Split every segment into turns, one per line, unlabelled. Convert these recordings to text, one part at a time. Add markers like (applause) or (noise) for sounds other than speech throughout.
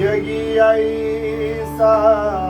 여기 아이사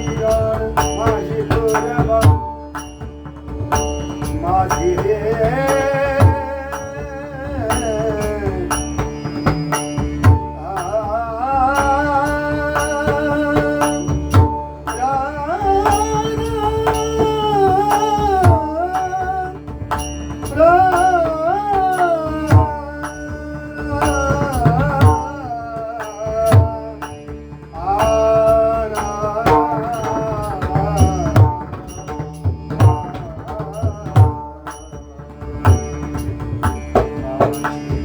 那个 Bye. (laughs)